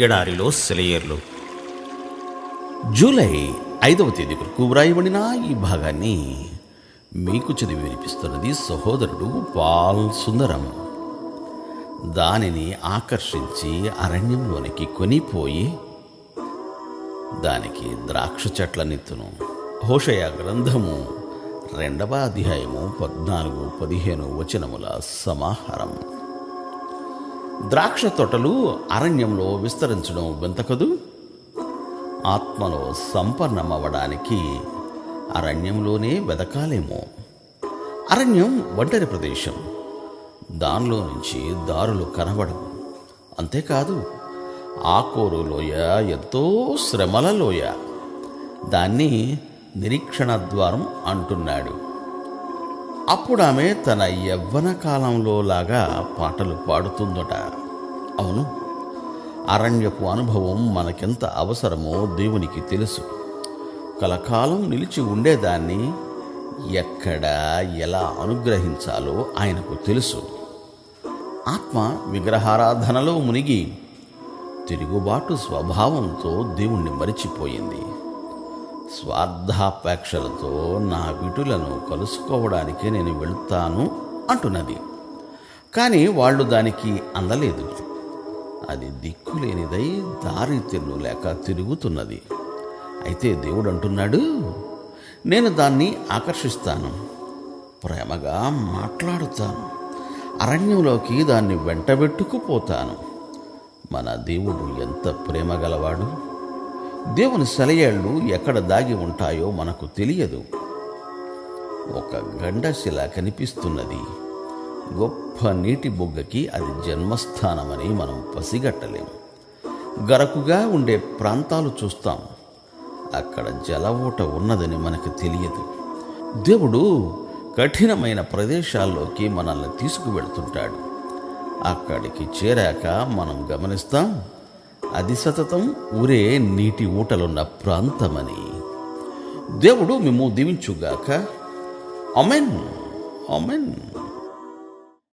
ఎడారిలో సెలయేర్లు. జూలై ఐదవ తేదీ వరకు వ్రాయబడిన ఈ భాగాన్ని మీకు చదివి వినిపిస్తున్నది సహోదరుడు పాల్ సుందరం. దానిని ఆకర్షించి అరణ్యంలోనికి కొనిపోయి దానికి ద్రాక్ష చెట్ల నెత్తును. హోషయ గ్రంథము రెండవ అధ్యాయము పద్నాలుగు పదిహేను వచనముల సమాహారం. ద్రాక్ష తోటలు అరణ్యంలో విస్తరించడం వింతకదు. ఆత్మలో సంపన్నమవ్వడానికి అరణ్యంలోనే వెదకాలేమో. అరణ్యం ఒంటరి ప్రదేశం. దానిలో నుంచి దారులు కనబడవు. అంతేకాదు ఆకోరు లోయ ఎంతో శ్రమల లోయ. దాన్ని నిరీక్షణ ద్వారం అంటున్నాడు. అప్పుడు ఆమె తన యవ్వన కాలంలో లాగా పాటలు పాడుతుందట. అవును అరణ్యపు అనుభవం మనకెంత అవసరమో దేవునికి తెలుసు. కలకాలం నిలిచి ఉండేదాన్ని ఎక్కడ ఎలా అనుగ్రహించాలో ఆయనకు తెలుసు. ఆత్మ విగ్రహారాధనలో మునిగి తిరుగుబాటు స్వభావంతో దేవుణ్ణి మరిచిపోయింది. స్వార్థాపేక్షలతో నా విటులను కలుసుకోవడానికి నేను వెళ్తాను అంటున్నది. కానీ వాళ్ళు దానికి అందలేదు. అది దిక్కులేనిదై దారి తెన్ను లేక తిరుగుతున్నది. అయితే దేవుడు అంటున్నాడు నేను దాన్ని ఆకర్షిస్తాను ప్రేమగా మాట్లాడుతాను అరణ్యంలోకి దాన్ని వెంటబెట్టుకుపోతాను. మన దేవుడు ఎంత ప్రేమ గలవాడు దేవుని సెలయేళ్ళు ఎక్కడ దాగి ఉంటాయో మనకు తెలియదు. ఒక గండశిల కనిపిస్తున్నది. గొప్ప నీటి బొగ్గకి అది జన్మస్థానమని మనం పసిగట్టలేం. గరకుగా ఉండే ప్రాంతాలు చూస్తాం. అక్కడ జలవూట ఉన్నదని మనకు తెలియదు. దేవుడు కఠినమైన ప్రదేశాల్లోకి మనల్ని తీసుకువెళ్తుంటాడు. అక్కడికి చేరాక మనం గమనిస్తాం అది సతతం ఊరే నీటి ఊటలున్న ప్రాంతమని. దేవుడు మేము దీవించుగాక. Amen amen